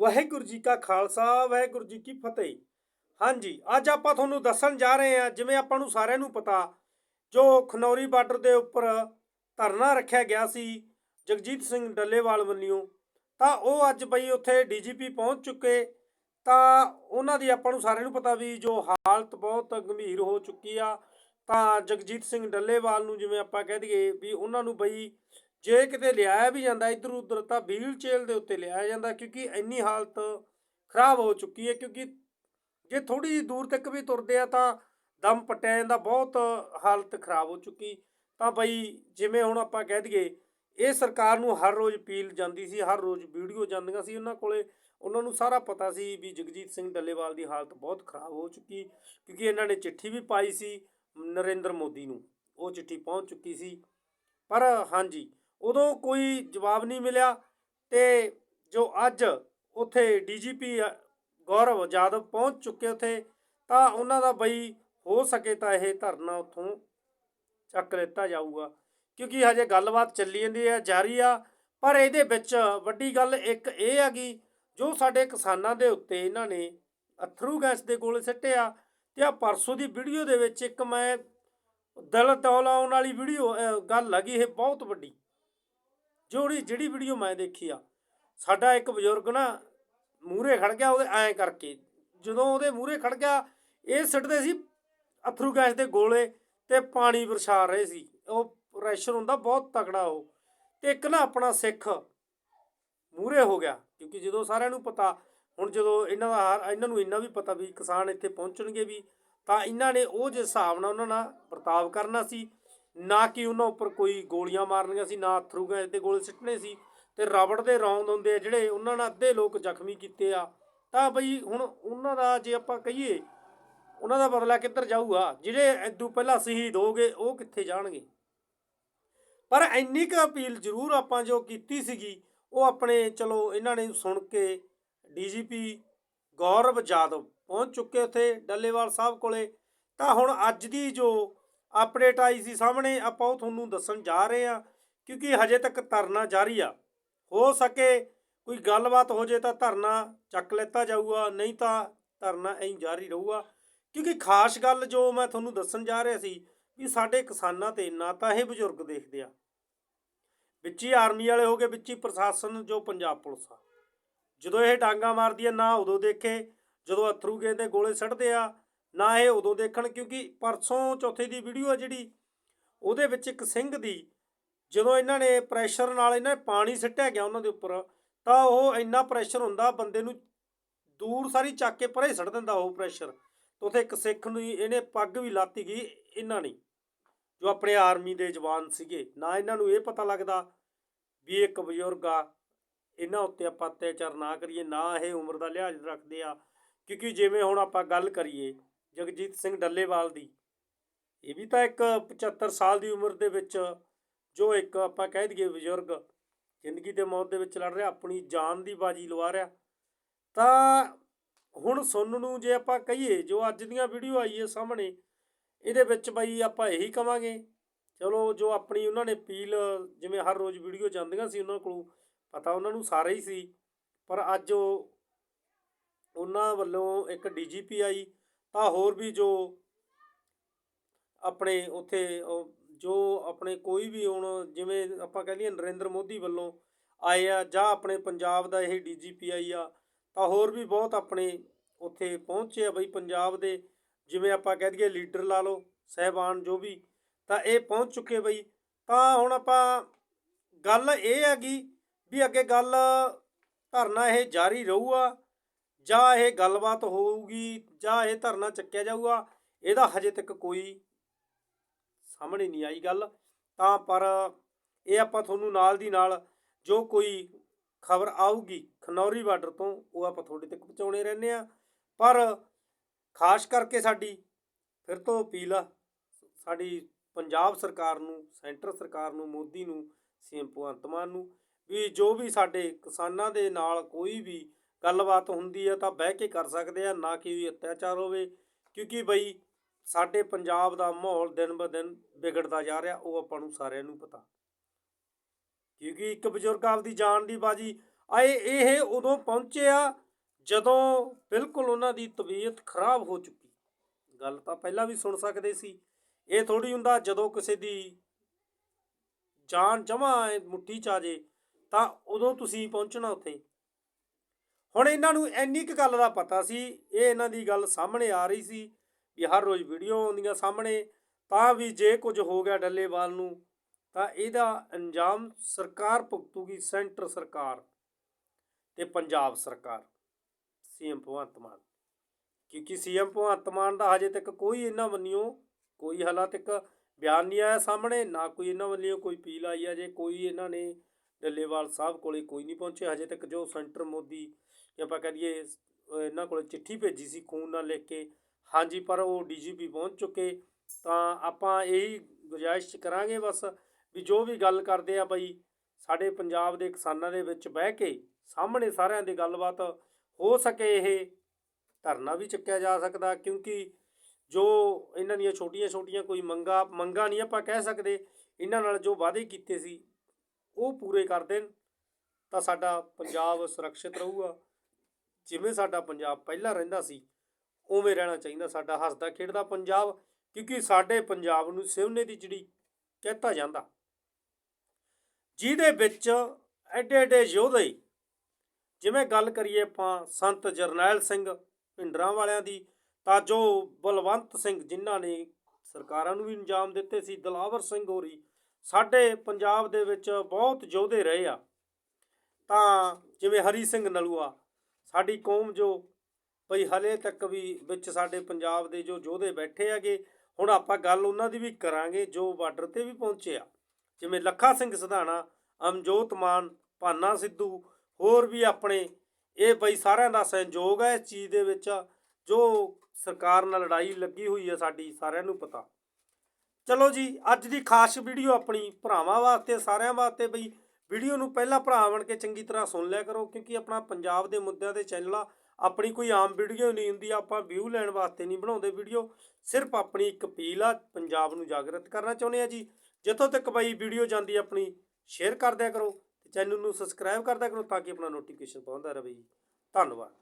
ਵਾਹਿਗੁਰੂ ਜੀ ਕਾ ਖਾਲਸਾ, ਵਾਹਿਗੁਰੂ ਜੀ ਕੀ ਫਤਿਹ। ਹਾਂਜੀ, ਅੱਜ ਆਪਾਂ ਤੁਹਾਨੂੰ ਦੱਸਣ ਜਾ ਰਹੇ ਹਾਂ, ਜਿਵੇਂ ਆਪਾਂ ਨੂੰ ਸਾਰਿਆਂ ਨੂੰ ਪਤਾ, ਜੋ ਖਨੌਰੀ ਬਾਰਡਰ ਦੇ ਉੱਪਰ ਧਰਨਾ ਰੱਖਿਆ ਗਿਆ ਸੀ ਜਗਜੀਤ ਸਿੰਘ ਡੱਲੇਵਾਲ ਵੱਲੋਂ, ਤਾਂ ਉਹ ਅੱਜ ਬਈ ਉੱਥੇ ਡੀਜੀਪੀ ਪਹੁੰਚ ਚੁੱਕੇ। ਤਾਂ ਉਹਨਾਂ ਦੀ ਆਪਾਂ ਨੂੰ ਸਾਰਿਆਂ ਨੂੰ ਪਤਾ ਵੀ ਜੋ ਹਾਲਤ ਬਹੁਤ ਗੰਭੀਰ ਹੋ ਚੁੱਕੀ ਆ, ਤਾਂ ਜਗਜੀਤ ਸਿੰਘ ਡੱਲੇਵਾਲ ਨੂੰ ਜਿਵੇਂ ਆਪਾਂ ਕਹਿ ਦਈਏ ਵੀ ਉਹਨਾਂ ਨੂੰ ਬਈ ਜੇ ਕਿਤੇ ਲਿਆਇਆ ਵੀ ਜਾਂਦਾ ਇੱਧਰ ਉੱਧਰ, ਤਾਂ ਵੀਲ ਚੇਲ ਦੇ ਉੱਤੇ ਲਿਆਇਆ ਜਾਂਦਾ ਕਿਉਂਕਿ ਇੰਨੀ ਹਾਲਤ ਖਰਾਬ ਹੋ ਚੁੱਕੀ ਹੈ ਕਿਉਂਕਿ ਜੇ ਥੋੜੀ ਜਿਹੀ ਦੂਰ ਤੱਕ ਵੀ ਤੁਰਦੇ ਆ ਤਾਂ ਦਮ ਪਟਿਆ ਜਾਂਦਾ, ਬਹੁਤ ਹਾਲਤ ਖਰਾਬ ਹੋ ਚੁੱਕੀ। ਤਾਂ ਬਈ ਜਿਵੇਂ ਹੁਣ ਆਪਾਂ ਕਹਿ ਦਈਏ, ਇਹ ਸਰਕਾਰ ਨੂੰ ਹਰ ਰੋਜ਼ ਅਪੀਲ ਜਾਂਦੀ ਸੀ, ਹਰ ਰੋਜ਼ ਵੀਡੀਓ ਜਾਂਦੀਆਂ ਸੀ ਉਹਨਾਂ ਕੋਲੇ। ਉਹਨਾਂ ਨੂੰ ਸਾਰਾ ਪਤਾ ਸੀ ਵੀ ਜਗਜੀਤ ਸਿੰਘ ਡੱਲੇਵਾਲ ਦੀ ਹਾਲਤ ਬਹੁਤ ਖਰਾਬ ਹੋ ਚੁੱਕੀ, ਕਿਉਂਕਿ ਇਹਨਾਂ ਨੇ ਚਿੱਠੀ ਵੀ ਪਾਈ ਸੀ ਨਰਿੰਦਰ ਮੋਦੀ ਨੂੰ। ਉਹ ਚਿੱਠੀ ਪਹੁੰਚ ਚੁੱਕੀ ਸੀ। ਪਰ ਹਾਂਜੀ ਉਦੋਂ ਕੋਈ ਜਵਾਬ ਨਹੀਂ ਮਿਲਿਆ ਤੇ ਜੋ ਅੱਜ ਉੱਥੇ ਡੀਜੀਪੀ ਗੌਰਵ ਜਾਦਵ ਪਹੁੰਚ ਚੁੱਕੇ ਉੱਥੇ, ਤਾਂ ਉਹਨਾਂ ਦਾ ਬਈ ਹੋ ਸਕੇ ਤਾਂ ਇਹ ਧਰਨਾ ਉੱਥੋਂ ਚੱਕ ਲਿੱਤਾ ਜਾਊਗਾ। ਕਿਉਂਕਿ ਹਜੇ ਗੱਲਬਾਤ ਚੱਲੀ ਜਾਂਦੀ ਹੈ, ਜਾਰੀ ਆ, ਪਰ ਇਹਦੇ ਵਿੱਚ ਵੱਡੀ ਗੱਲ ਇੱਕ ਇਹ ਹੈਗੀ ਜੋ ਸਾਡੇ ਕਿਸਾਨਾਂ ਦੇ ਉੱਤੇ ਇਹਨਾਂ ਨੇ ਅਥਰੂ ਗੈਸ ਦੇ ਗੋਲੇ ਸਿੱਟੇ ਆ, ਤੇ ਆ ਪਰਸੋਂ ਦੀ ਵੀਡੀਓ ਦੇ ਵਿੱਚ ਇੱਕ ਮੈਂ ਦਿਲ ਦੌਲਾਉਣ ਵਾਲੀ ਵੀਡੀਓ ਗੱਲ ਲੱਗੀ ਇਹ ਬਹੁਤ ਵੱਡੀ ਜਿਹੜੀ ਜਿਹੜੀ ਵੀਡੀਓ ਮੈਂ ਦੇਖੀ ਆ, ਸਾਡਾ ਇੱਕ ਬਜ਼ੁਰਗ ਨਾ ਮੂਹਰੇ ਖੜ ਗਿਆ, ਉਹਦੇ ਐਂ ਕਰਕੇ। ਜਦੋਂ ਉਹਦੇ ਮੂਹਰੇ ਖੜ ਗਿਆ, ਇਹ ਸਿੱਟਦੇ ਸੀ ਅਥਰੂ ਗੈਸ ਦੇ ਗੋਲੇ ਤੇ ਪਾਣੀ ਵਰਛਾ ਰਹੇ ਸੀ। ਉਹ ਪ੍ਰੈਸ਼ਰ ਹੁੰਦਾ, ਬਹੁਤ ਤਕੜਾ ਉਹ। ਤੇ ਇੱਕ ਨਾ ਆਪਣਾ ਸਿੱਖ ਮੂਹਰੇ ਹੋ ਗਿਆ, ਕਿਉਂਕਿ ਜਦੋਂ ਸਾਰਿਆਂ ਨੂੰ ਪਤਾ, ਹੁਣ ਜਦੋਂ ਇਹਨਾਂ ਦਾ ਹਾਰ ਇਹਨਾਂ ਨੂੰ ਇੰਨਾ ਵੀ ਪਤਾ ਵੀ ਕਿਸਾਨ ਇੱਥੇ ਪਹੁੰਚਣਗੇ ਵੀ, ਤਾਂ ਇਹਨਾਂ ਨੇ ਉਹ ਜਿਸ ਹਿਸਾਬ ਨਾਲ ਉਹਨਾਂ ਨਾਲ ਵਰਤਾਵ ਕਰਨਾ ਸੀ ਨਾ ਕਿ ਉਹਨਾਂ ਉੱਪਰ ਕੋਈ ਗੋਲੀਆਂ ਮਾਰਨੀਆਂ ਸੀ, ਨਾ ਅਥਰੂ ਗੈਸ ਦੇ ਗੋਲੇ ਸਿੱਟਣੇ ਸੀ ਤੇ ਰਬੜ ਦੇ ਰੌਂਦ ਹੁੰਦੇ ਆ ਜਿਹੜੇ ਉਹਨਾਂ ਨਾਲ ਅੱਧੇ ਲੋਕ ਜ਼ਖਮੀ ਕੀਤੇ ਆ। ਤਾਂ ਬਈ ਹੁਣ ਉਹਨਾਂ ਦਾ ਜੇ ਆਪਾਂ ਕਹੀਏ, ਉਹਨਾਂ ਦਾ ਬਦਲਾ ਕਿੱਧਰ ਜਾਊਗਾ? ਜਿਹੜੇ ਐਦੂ ਪਹਿਲਾਂ ਸ਼ਹੀਦ ਹੋ ਗਏ, ਉਹ ਕਿੱਥੇ ਜਾਣਗੇ? ਪਰ ਇੰਨੀ ਕੁ ਅਪੀਲ ਜ਼ਰੂਰ ਆਪਾਂ ਜੋ ਕੀਤੀ ਸੀਗੀ, ਉਹ ਆਪਣੇ ਚਲੋ ਇਹਨਾਂ ਨੇ ਸੁਣ ਕੇ ਡੀਜੀਪੀ ਗੌਰਵ ਜਾਦਵ ਪਹੁੰਚ ਚੁੱਕੇ ਉੱਥੇ ਡੱਲੇਵਾਲ ਸਾਹਿਬ ਕੋਲੇ। ਤਾਂ ਹੁਣ ਅੱਜ ਦੀ ਜੋ ਅਪਡੇਟ ਆਈ ਸੀ ਸਾਹਮਣੇ, ਆਪਾਂ ਉਹ ਤੁਹਾਨੂੰ ਦੱਸਣ ਜਾ ਰਹੇ ਆ ਕਿਉਂਕਿ ਹਜੇ ਤੱਕ ਧਰਨਾ ਜਾਰੀ ਆ। ਹੋ ਸਕੇ ਕੋਈ ਗੱਲਬਾਤ ਹੋ ਜੇ ਤਾਂ ਧਰਨਾ ਚੱਕ ਲੈਤਾ ਜਾਊਗਾ, ਨਹੀਂ ਤਾਂ ਧਰਨਾ ਐਂ ਜਾਰੀ ਰਹੂਗਾ। ਕਿਉਂਕਿ ਖਾਸ ਗੱਲ ਜੋ ਮੈਂ ਤੁਹਾਨੂੰ ਦੱਸਣ ਜਾ ਰਿਹਾ ਸੀ, ਵੀ ਸਾਡੇ ਕਿਸਾਨਾਂ ਤੇ ਨਾ ਤਾਂ ਇਹ ਬਜ਼ੁਰਗ ਦੇਖਦੇ ਆ। ਵਿੱਚ ਹੀ ਆਰਮੀ ਵਾਲੇ ਹੋ ਗਏ, ਵਿੱਚ ਹੀ ਪ੍ਰਸ਼ਾਸਨ, ਜੋ ਪੰਜਾਬ ਪੁਲਿਸ ਆ। ਜਦੋਂ ਇਹ ਡਾਂਗਾ ਮਾਰਦੀ ਆ, ਨਾ ਉਦੋਂ ਦੇਖੇ। ਜਦੋਂ ਅਥਰੂ ਗੇਂਦ ਗੋਲੇ ਸੱਟਦੇ ਆ ਨਾ ਇਹ ਉਦੋਂ ਦੇਖਣ, ਕਿਉਂਕਿ ਪਰਸੋਂ ਚੌਥੇ ਦੀ ਵੀਡੀਓ ਆ ਜਿਹੜੀ, ਉਹਦੇ ਵਿੱਚ ਇੱਕ ਸਿੰਘ ਦੀ, ਜਦੋਂ ਇਹਨਾਂ ਨੇ ਪ੍ਰੈਸ਼ਰ ਨਾਲ ਇਹਨਾਂ ਨੇ ਪਾਣੀ ਸਿੱਟਿਆ ਗਿਆ ਉਹਨਾਂ ਦੇ ਉੱਪਰ, ਤਾਂ ਉਹ ਇੰਨਾ ਪ੍ਰੈਸ਼ਰ ਹੁੰਦਾ, ਬੰਦੇ ਨੂੰ ਦੂਰ ਸਾਰੀ ਚੱਕ ਕੇ ਪਰੇ ਸੜ ਦਿੰਦਾ ਉਹ ਪ੍ਰੈਸ਼ਰ ਤੇ ਉਥੇ ਇੱਕ ਸਿੱਖ ਨੂੰ ਇਹਨੇ ਪੱਗ ਵੀ ਲਾਤੀ ਗਈ ਇਹਨਾਂ ਨੇ, ਜੋ ਆਪਣੇ ਆਰਮੀ ਦੇ ਜਵਾਨ ਸੀਗੇ। ਨਾ ਇਹਨਾਂ ਨੂੰ ਇਹ ਪਤਾ ਲੱਗਦਾ ਵੀ ਇੱਕ ਬਜ਼ੁਰਗ ਆ, ਇਹਨਾਂ ਉੱਤੇ ਆਪਾਂ ਅਤਿਆਚਾਰ ਨਾ ਕਰੀਏ, ਨਾ ਇਹ ਉਮਰ ਦਾ ਲਿਹਾਜ਼ ਰੱਖਦੇ ਆ। ਕਿਉਂਕਿ ਜਿਵੇਂ ਹੁਣ ਆਪਾਂ ਗੱਲ ਕਰੀਏ ਜਗਜੀਤ ਸਿੰਘ ਡੱਲੇਵਾਲ ਦੀ। ਇਹ ਵੀ ਤਾਂ ਇੱਕ 75 ਸਾਲ ਦੀ ਉਮਰ ਦੇ ਵਿੱਚ ਜੋ ਇੱਕ ਆਪਾਂ ਕਹਿ ਦਈਏ ਬਜ਼ੁਰਗ ਜ਼ਿੰਦਗੀ ਦੇ ਮੌਤ ਦੇ ਵਿੱਚ ਲੜ ਰਿਹਾ, ਆਪਣੀ ਜਾਨ ਦੀ ਬਾਜੀ ਲਵਾ ਰਿਹਾ। ਤਾਂ ਹੁਣ ਸੁਣਨ ਨੂੰ ਜੇ ਆਪਾਂ ਕਹੀਏ, ਜੋ ਅੱਜ ਦੀਆਂ ਵੀਡੀਓ ਆਈ ਹੈ ਸਾਹਮਣੇ, ਇਹਦੇ ਵਿੱਚ ਬਈ ਆਪਾਂ ਇਹੀ ਕਵਾਂਗੇ, ਚਲੋ ਜੋ ਆਪਣੀ ਉਹਨਾਂ ਨੇ ਅਪੀਲ, ਜਿਵੇਂ ਹਰ ਰੋਜ਼ ਵੀਡੀਓ ਜਾਂਦੀਆਂ ਸੀ ਉਹਨਾਂ ਕੋਲ, ਪਤਾ ਉਹਨਾਂ ਨੂੰ ਸਾਰੇ ਹੀ ਸੀ। ਪਰ ਅੱਜ ਉਹ ਉਹਨਾਂ ਵੱਲੋਂ ਇੱਕ ਡੀਜੀਪੀ ਆਈ ਤਾਂ ਹੋਰ ਵੀ ਜੋ ਆਪਣੇ ਉੱਥੇ ਜੋ ਆਪਣੇ ਕੋਈ ਵੀ ਹੁਣ ਜਿਵੇਂ ਆਪਾਂ ਕਹਿ ਲਈਏ ਨਰਿੰਦਰ ਮੋਦੀ ਵੱਲੋਂ ਆਏ ਆ ਜਾਂ ਆਪਣੇ ਪੰਜਾਬ ਦਾ ਇਹ ਡੀਜੀਪੀ ਆਈ ਆ, ਤਾਂ ਹੋਰ ਵੀ ਬਹੁਤ ਆਪਣੇ ਉੱਥੇ ਪਹੁੰਚੇ ਆ ਬਈ ਪੰਜਾਬ ਦੇ। ਜਿਵੇਂ ਆਪਾਂ ਕਹਿ ਦਈਏ ਲੀਡਰ ਲਾ ਲਓ, ਸਹਿਬਾਨ ਜੋ ਵੀ, ਤਾਂ ਇਹ ਪਹੁੰਚ ਚੁੱਕੇ ਬਈ। ਤਾਂ ਹੁਣ ਆਪਾਂ ਗੱਲ ਇਹ ਹੈਗੀ ਵੀ ਅੱਗੇ ਗੱਲ ਧਰਨਾ ਇਹ ਜਾਰੀ ਰਹੂਗਾ। ਜਾਂ ਇਹ ਗੱਲਬਾਤ ਹੋਊਗੀ, ਜਾਂ ਇਹ ਧਰਨਾ ਚੱਕਿਆ ਜਾਊਗਾ, ਇਹਦਾ ਹਜੇ ਤੱਕ ਕੋਈ ਸਾਹਮਣੇ ਨਹੀਂ ਆਈ ਗੱਲ। ਤਾਂ ਪਰ ਇਹ ਆਪਾਂ ਤੁਹਾਨੂੰ ਨਾਲ ਦੀ ਨਾਲ ਜੋ ਕੋਈ ਖਬਰ ਆਊਗੀ ਖਨੌਰੀ ਬਾਰਡਰ ਤੋਂ, ਉਹ ਆਪਾਂ ਤੁਹਾਡੇ ਤੱਕ ਪਹੁੰਚਾਉਣੇ ਰਹਿੰਦੇ ਆ ਪਰ ਖਾਸ ਕਰਕੇ ਸਾਡੀ ਫਿਰ ਤੋਂ ਅਪੀਲ ਆ, ਸਾਡੀ ਪੰਜਾਬ ਸਰਕਾਰ ਨੂੰ, ਸੈਂਟਰ ਸਰਕਾਰ ਨੂੰ, ਮੋਦੀ ਨੂੰ, ਸੀਐਮ ਭਗਵੰਤ ਮਾਨ ਨੂੰ ਵੀ ਜੋ ਵੀ ਸਾਡੇ ਕਿਸਾਨਾਂ ਦੇ ਨਾਲ ਕੋਈ ਵੀ ਗੱਲਬਾਤ ਹੁੰਦੀ ਆ ਤਾਂ ਬਹਿ ਕੇ ਕਰ ਸਕਦੇ ਆ, ਨਾ ਕਿ ਵੀ ਅਤਿਆਚਾਰ ਹੋਵੇ। ਕਿਉਂਕਿ ਬਈ ਸਾਡੇ ਪੰਜਾਬ ਦਾ ਮਾਹੌਲ ਦਿਨ ਬ ਦਿਨ ਵਿਗੜਦਾ ਜਾ ਰਿਹਾ, ਉਹ ਆਪਾਂ ਨੂੰ ਸਾਰਿਆਂ ਨੂੰ ਪਤਾ। ਕਿਉਂਕਿ ਇੱਕ ਬਜ਼ੁਰਗ ਆਪਦੀ ਜਾਨ ਦੀ ਬਾਜੀ, ਆਏ ਇਹ ਉਦੋਂ ਪਹੁੰਚੇ ਆ ਜਦੋਂ ਬਿਲਕੁਲ ਉਹਨਾਂ ਦੀ ਤਬੀਅਤ ਖਰਾਬ ਹੋ ਚੁੱਕੀ। ਗੱਲ ਤਾਂ ਪਹਿਲਾਂ ਵੀ ਸੁਣ ਸਕਦੇ ਸੀ। ਇਹ ਥੋੜੀ ਹੁੰਦਾ ਜਦੋਂ ਕਿਸੇ ਦੀ ਜਾਨ ਜਮਾ ਮੁੱਠੀ ਚ ਆ ਜੇ, ਤਾਂ ਉਦੋਂ ਤੁਸੀਂ ਪਹੁੰਚਣਾ ਉੱਥੇ। ਹੁਣ ਇਹਨਾਂ ਨੂੰ ਇੰਨੀ ਕੁ ਗੱਲ ਦਾ ਪਤਾ ਸੀ, ਇਹ ਇਹਨਾਂ ਦੀ ਗੱਲ ਸਾਹਮਣੇ ਆ ਰਹੀ ਸੀ ਵੀ ਹਰ ਰੋਜ਼ ਵੀਡੀਓ ਆਉਂਦੀਆਂ ਸਾਹਮਣੇ, ਤਾਂ ਵੀ ਜੇ ਕੁਝ ਹੋ ਗਿਆ ਡੱਲੇਵਾਲ ਨੂੰ, ਤਾਂ ਇਹਦਾ ਅੰਜਾਮ ਸਰਕਾਰ ਭੁਗਤੂਗੀ, ਸੈਂਟਰ ਸਰਕਾਰ ਤੇ ਪੰਜਾਬ ਸਰਕਾਰ, ਸੀਐਮ ਭਗਵੰਤ ਮਾਨ। ਕਿਉਂਕਿ ਸੀਐਮ ਭਗਵੰਤ ਮਾਨ ਦਾ ਹਜੇ ਤੱਕ ਕੋਈ ਇਹਨਾਂ ਵੱਲੋਂ ਕੋਈ ਹਾਲਾਂ ਤੱਕ ਬਿਆਨ ਨਹੀਂ ਆਇਆ ਸਾਹਮਣੇ, ਨਾ ਕੋਈ ਇਹਨਾਂ ਵੱਲੋਂ ਕੋਈ ਅਪੀਲ ਆਈ ਹੈ ਜੇ ਕੋਈ ਇਹਨਾਂ ਨੇ ਡੱਲੇਵਾਲ ਸਾਹਿਬ ਕੋਲੇ ਕੋਈ ਨਹੀਂ ਪਹੁੰਚੇ ਹਜੇ ਤੱਕ ਜੋ ਸੈਂਟਰ ਮੋਦੀ ਜੇ ਆਪਾਂ ਕਹੀਏ ਅਹ ਇਹਨਾਂ ਕੋਲ ਚਿੱਠੀ ਭੇਜੀ ਸੀ ਖੂਨ ਨਾਲ ਲਿਖ ਕੇ। ਹਾਂਜੀ, ਪਰ ਉਹ ਡੀਜੀਪੀ ਪਹੁੰਚ ਚੁੱਕੇ। ਤਾਂ ਆਪਾਂ ਇਹੀ ਗੁਜਾਇਸ਼ ਕਰਾਂਗੇ ਬਸ ਵੀ ਜੋ ਵੀ ਗੱਲ ਕਰਦੇ ਆ ਬਈ, ਸਾਡੇ ਪੰਜਾਬ ਦੇ ਕਿਸਾਨਾਂ ਦੇ ਵਿੱਚ ਬਹਿ ਕੇ ਸਾਹਮਣੇ ਸਾਰਿਆਂ ਦੀ ਗੱਲਬਾਤ ਹੋ ਸਕੇ ਇਹ। ਧਰਨਾ ਵੀ ਚੱਕਿਆ ਜਾ ਸਕਦਾ, ਕਿਉਂਕਿ ਜੋ ਇਹਨਾਂ ਦੀਆਂ ਛੋਟੀਆਂ-ਛੋਟੀਆਂ ਕੋਈ ਮੰਗਾ ਮੰਗਾ ਨਹੀਂ ਆਪਾਂ ਕਹਿ ਸਕਦੇ, ਇਹਨਾਂ ਨਾਲ ਜੋ ਵਾਅਦੇ ਕੀਤੇ ਸੀ, ਉਹ ਪੂਰੇ ਕਰ ਦੇਣ, ਤਾਂ ਸਾਡਾ ਪੰਜਾਬ ਸੁਰੱਖਿਅਤ ਰਹੂਗਾ। ਜਿਵੇਂ ਸਾਡਾ ਪੰਜਾਬ ਪਹਿਲਾਂ ਰਹਿੰਦਾ ਸੀ, ਉਵੇਂ ਰਹਿਣਾ ਚਾਹੀਦਾ ਸਾਡਾ, ਹੱਸਦਾ, ਖੇਡਦਾ ਪੰਜਾਬ, ਕਿਉਂਕਿ ਸਾਡੇ ਪੰਜਾਬ ਨੂੰ ਸਿਵਨੇ ਦੀ ਜਿਹੜੀ ਕਹਿਤਾ ਜਾਂਦਾ। ਜਿਹਦੇ ਵਿੱਚ ਐਡੇ ਐਡੇ ਯੋਧੇ, ਜਿਵੇਂ ਗੱਲ ਕਰੀਏ ਆਪਾਂ ਸੰਤ ਜਰਨੈਲ ਸਿੰਘ ਭਿੰਡਰਾਂ ਵਾਲਿਆਂ ਦੀ, ਤਾਂ ਜੋ ਬਲਵੰਤ ਸਿੰਘ ਜਿਨ੍ਹਾਂ ਨੇ ਸਰਕਾਰਾਂ ਨੂੰ ਵੀ ਇੰਜਾਮ ਦਿੱਤੇ ਸੀ, ਦਲਾਵਰ ਸਿੰਘ ਹੋਰੀ, ਸਾਡੇ ਪੰਜਾਬ ਦੇ ਵਿੱਚ ਬਹੁਤ ਯੋਧੇ ਰਹੇ ਆ। ਤਾਂ ਜਿਵੇਂ ਹਰੀ ਸਿੰਘ ਨਲੂਆ ਸਾਡੀ ਕੌਮ ਜੋ ਭਈ ਹਲੇ ਤੱਕ ਵੀ ਵਿੱਚ ਸਾਡੇ ਪੰਜਾਬ ਦੇ ਜੋ ਯੋਧੇ ਬੈਠੇ ਹੈਗੇ, ਹੁਣ ਆਪਾਂ ਗੱਲ ਉਹਨਾਂ ਦੀ ਵੀ ਕਰਾਂਗੇ ਜੋ ਬਾਰਡਰ ਤੇ ਵੀ ਪਹੁੰਚੇ ਆ। ਜਿਵੇਂ ਲੱਖਾ ਸਿੰਘ ਸਧਾਣਾ, ਅਮਜੋਤ ਮਾਨ, ਭਾਨਾ ਸਿੱਧੂ, ਹੋਰ ਵੀ ਆਪਣੇ, ਇਹ ਬਈ ਸਾਰਿਆਂ ਦਾ ਸਹਿਯੋਗ ਹੈ ਇਸ ਚੀਜ਼ ਦੇ ਵਿੱਚ, ਜੋ ਸਰਕਾਰ ਨਾਲ ਲੜਾਈ ਲੱਗੀ ਹੋਈ ਹੈ ਸਾਡੀ ਸਾਰਿਆਂ ਨੂੰ ਪਤਾ। ਚਲੋ ਜੀ, ਅੱਜ ਦੀ ਖਾਸ ਵੀਡੀਓ ਆਪਣੀ ਭਰਾਵਾਂ ਵਾਸਤੇ, ਸਾਰਿਆਂ ਵਾਸਤੇ ਬਈ ਵੀਡੀਓ ਨੂੰ ਪਹਿਲਾਂ ਭਰਾ ਬਣ ਕੇ ਚੰਗੀ ਤਰ੍ਹਾਂ ਸੁਣ ਲਿਆ ਕਰੋ, ਕਿਉਂਕਿ ਆਪਣਾ ਪੰਜਾਬ ਦੇ ਮੁੱਦਿਆਂ ਦੇ ਚੈਨਲ ਆ, ਆਪਣੀ ਕੋਈ ਆਮ ਵੀਡੀਓ ਨਹੀਂ ਹੁੰਦੀ, ਆਪਾਂ ਵਿਊ ਲੈਣ ਵਾਸਤੇ ਨਹੀਂ ਬਣਾਉਂਦੇ ਵੀਡੀਓ। ਸਿਰਫ ਆਪਣੀ ਇੱਕ ਅਪੀਲ ਆ, ਪੰਜਾਬ ਨੂੰ ਜਾਗਰਤ ਕਰਨਾ ਚਾਹੁੰਦੇ ਆ ਜੀ। ਜਿੱਥੋਂ ਤੱਕ ਬਈ ਵੀਡੀਓ ਜਾਂਦੀ ਆਪਣੀ ਸ਼ੇਅਰ ਕਰ ਦਿਆ ਕਰੋ, ਤੇ ਚੈਨਲ ਨੂੰ ਸਬਸਕ੍ਰਾਈਬ ਕਰਦਿਆ ਕਰੋ, ਤਾਂ ਕਿ ਆਪਣਾ ਨੋਟੀਫਿਕੇਸ਼ਨ ਪਹੁੰਚਦਾ ਰਹੇ ਜੀ। ਧੰਨਵਾਦ।